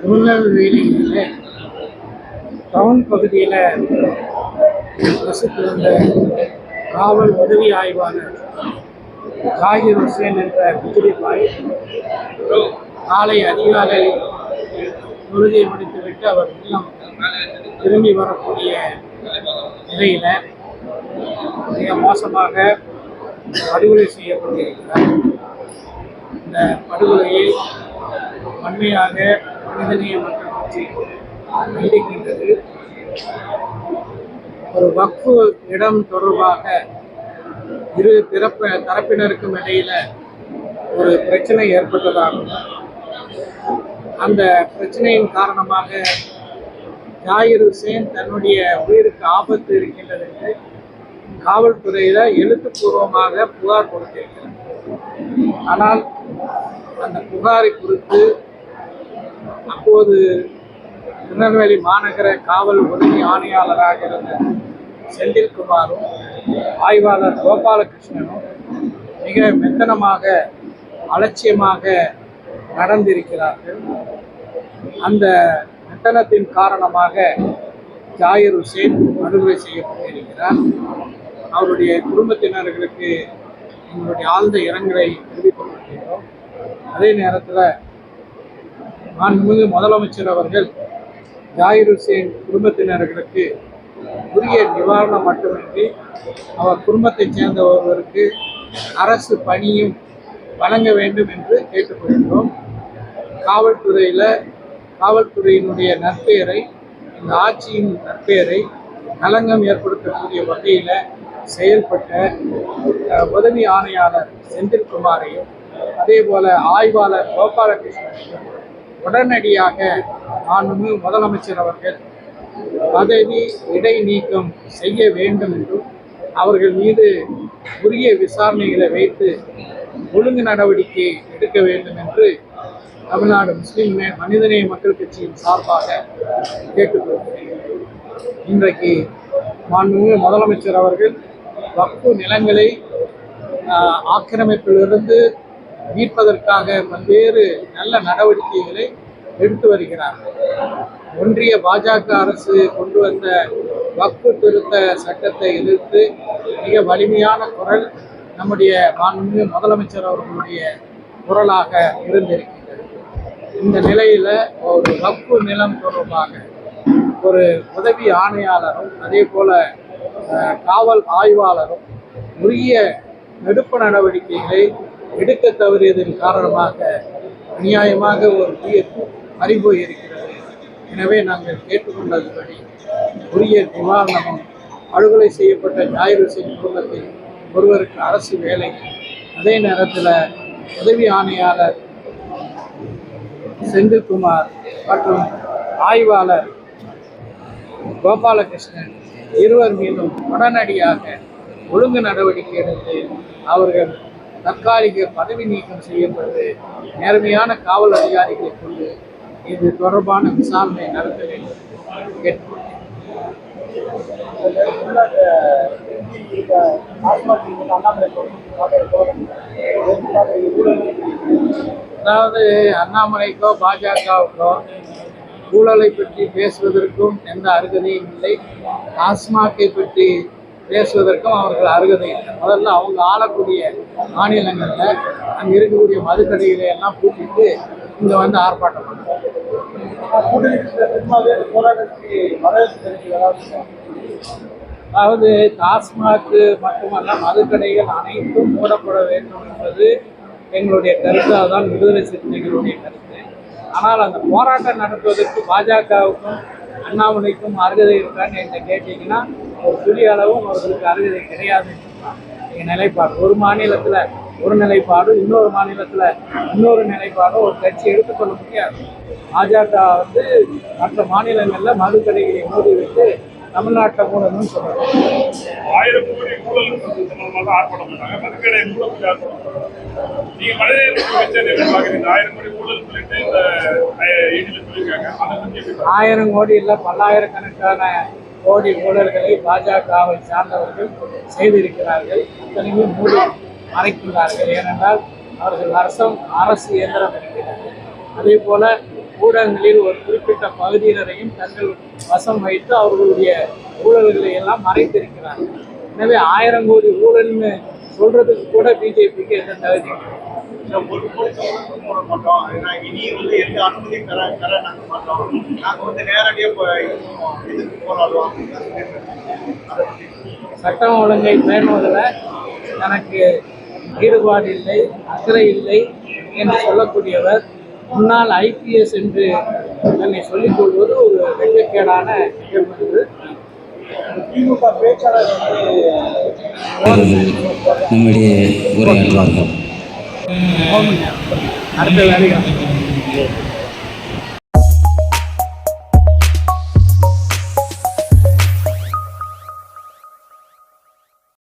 திருநெல்வேலியில் டவுன் பகுதியில் வசித்து வந்த காவல் உதவி ஆய்வாளர் காகிர் ஹுசேன் என்ற குதிரைபாய் காலை அதிகாலை தொழுகை முடித்துவிட்டு அவர் இல்லம் திரும்பி வரக்கூடிய நிலையில் மிக மோசமாக படுகொலை செய்யப்பட்டிருக்கிறார். இந்த படுகொலையை வன்மையாக மனிதநேய மக்கள் கட்சி ஒரு வக்ஃபு இடம் தொடர்பாக இரு திறப்ப தரப்பினருக்கும் இடையில ஒரு பிரச்சனை ஏற்பட்டதாகவும் அந்த பிரச்சனையின் காரணமாக ஜாகிர் ஹுசேன் தன்னுடைய உயிருக்கு ஆபத்து இருக்கின்றது என்று காவல்துறையில் எழுத்துப்பூர்வமாக புகார் கொடுத்திருக்கிறார் ஆனால் அந்த புகாரை குறித்து அப்போது திருநெல்வேலி மாநகர காவல் உதவி ஆணையாளராக இருந்த செந்தில்குமாரும் ஆய்வாளர் கோபாலகிருஷ்ணனும் மிக மெத்தனமாக அலட்சியமாக நடந்திருக்கிறார்கள். அந்த மெத்தனத்தின் காரணமாக ஜாயிர் ஹுசேன் படுகொலை செய்யப்பட்டிருக்கிறார் அவருடைய குடும்பத்தினர்களுக்கு உங்களுடைய ஆழ்ந்த இரங்கலை தெரிவித்துக்கொள்கிறோம். அதே நேரத்தில் மாண்புமிகு முதலமைச்சர் அவர்கள் ஜாகிர் ஹுசேன் குடும்பத்தினர்களுக்கு உரிய நிவாரணம் மட்டுமின்றி அவர் குடும்பத்தைச் சேர்ந்த ஒருவருக்கு அரசு பணியும் வழங்க வேண்டும் என்று கேட்டுக்கொள்கிறோம். காவல்துறையில் காவல்துறையினுடைய நற்பெயரை இந்த ஆட்சியின் நற்பெயரை களங்கம் ஏற்படுத்தக்கூடிய வகையில் செயல்பட்ட உதவி ஆணையாளர் செந்தில்குமாரையும் அதே போல ஆய்வாளர் கோபாலகிருஷ்ணனையும் உடனடியாக மாண்புமிகு முதலமைச்சர் அவர்கள் பதவி இடைநீக்கம் செய்ய வேண்டும் என்றும் அவர்கள் மீது உரிய விசாரணைகளை வைத்து ஒழுங்கு நடவடிக்கை எடுக்க வேண்டும் என்று தமிழ்நாடு முஸ்லிம் மனிதநேய மக்கள் கட்சியின் சார்பாக கேட்டுக்கொள்கிறேன். இன்றைக்கு மாண்புமிகு முதலமைச்சர் அவர்கள் வக்பு நிலங்களை ஆக்கிரமிப்பிலிருந்து மீட்பதற்காக பல்வேறு நல்ல நடவடிக்கைகளை எடுத்து வருகிறார்கள் ஒன்றிய பாஜக அரசு கொண்டு வந்த வக்பு திருத்த சட்டத்தை எதிர்த்து மிக வலிமையான குரல் நம்முடைய மாண்பு முதலமைச்சர் அவர்களுடைய குரலாக இருந்திருக்கின்றது. இந்த நிலையில் ஒரு வக்பு நிலம் தொடர்பாக ஒரு உதவி ஆணையாளரும் அதே போல் காவல் ஆய்வாளரும் உரிய நெடுப்பு நடவடிக்கைகளை எடுக்க தவறியதன் காரணமாக அநியாயமாக ஒரு உயிர் அறிவுரை இருக்கிறது. எனவே நாங்கள் கேட்டுக்கொண்டதுபடி உரிய நிவாரணமும் படுகொலை செய்யப்பட்ட ஜாயிர் ஹுசேன் குடும்பத்தில் ஒருவருக்கு அரசு வேலை. அதே நேரத்தில் உதவி ஆணையாளர் செந்தில்குமார் மற்றும் ஆய்வாளர் கோபாலகிருஷ்ணன் இருவர் மீதும் உடனடியாக ஒழுங்கு நடவடிக்கை எடுத்து அவர்கள் தற்காலிக பதவி நீக்கம் செய்யப்பட்டு நேர்மையான காவல் அதிகாரிகளை கொண்டு இது தொடர்பான விசாரணை நடத்த வேண்டும் அதாவது அண்ணாமலைக்கோ பாஜகவுக்கோ ஊழலை பற்றி பேசுவதற்கும் எந்த அருகதையும் இல்லை. டாஸ்மாகை பற்றி பேசுவதற்கும் அவர்கள் அருகதை இல்லை. முதல்ல அவங்க ஆளக்கூடிய மாநிலங்களில் அங்கே இருக்கக்கூடிய மதுக்கடைகளை எல்லாம் பூட்டிட்டு இங்கே வந்து ஆர்ப்பாட்டம் பண்ணுறாங்க அதாவது டாஸ்மாக் மட்டுமல்ல மதுக்கடைகள் அனைத்தும் மூடப்பட வேண்டும் என்பது எங்களுடைய கருத்து அதுதான் விடுதலை சிறுத்தைகளுடைய கருத்து. ஆனால் அந்த போராட்டம் நடத்துவதற்கு பாஜகவுக்கும் அண்ணாமலைக்கும் அருகதை இருக்கான்னு என்ன கேட்டீங்கன்னா ஒரு துளி அளவும் அவர்களுக்கு அருகதை கிடையாது என்றுதான் நிலைப்பாடு ஒரு மாநிலத்தில் ஒரு நிலைப்பாடு இன்னொரு மாநிலத்தில் இன்னொரு நிலைப்பாடும் ஒரு கட்சி எடுத்துக்கொள்ள முடியாது. பாஜக வந்து மற்ற மாநிலங்களில் மதுக்கடைகளை மூடிவிட்டு தமிழ்நாட்டை மூடணும்னு சொல்கிறாங்க ஆயிரம் ஊழல் சம்பந்தமாக ஆர்ப்பாட்டம் பண்ணாங்க மதுக்கடை நீங்க வச்சு ஆயிரம் கோடி ஊழல் சொல்லிட்டு இந்த சொல்லியிருக்காங்க அதை பத்தி ஆயிரம் கோடி இல்லை பல்லாயிரக்கணக்கான கோடி ஊழல்களை பாஜகவை சார்ந்தவர்கள் செய்திருக்கிறார்கள். அத்தனையும் மூடி மறைக்கிறார்கள். ஏனென்றால் அவர்கள் அரசம் அரசு இயந்திரம் இருக்கிறது. அதே போல ஊடகங்களில் ஒரு குறிப்பிட்ட பகுதியினரையும் தங்கள் வசம் வைத்து அவர்களுடைய ஊழல்களை எல்லாம் மறைத்திருக்கிறார்கள். எனவே ஆயிரம் கோடி ஊழல்னு சொல்றதுக்கு கூட பிஜேபிக்கு எந்த தகுதி இனி வந்து எந்த அனுமதியும் பெற பெற நாங்க மாட்டோம். வந்து நேரடியாக இதுக்கு போராடுவோம். சட்டம் ஒழுங்கை பேணுவதில் தனக்கு ஈடுபாடு இல்லை அக்கறை இல்லை என்று சொல்லக்கூடியவர் முன்னாள் ஐபிஎஸ் என்று தன்னை சொல்லிக் கொள்வது ஒரு வெட்கக்கேடான விஷயம் என்று திமுக பேச்சாளர் வந்து அவர்கள் நம்மிடையே உரையாற்றுவார்கள் அடுத்த வேலைகள்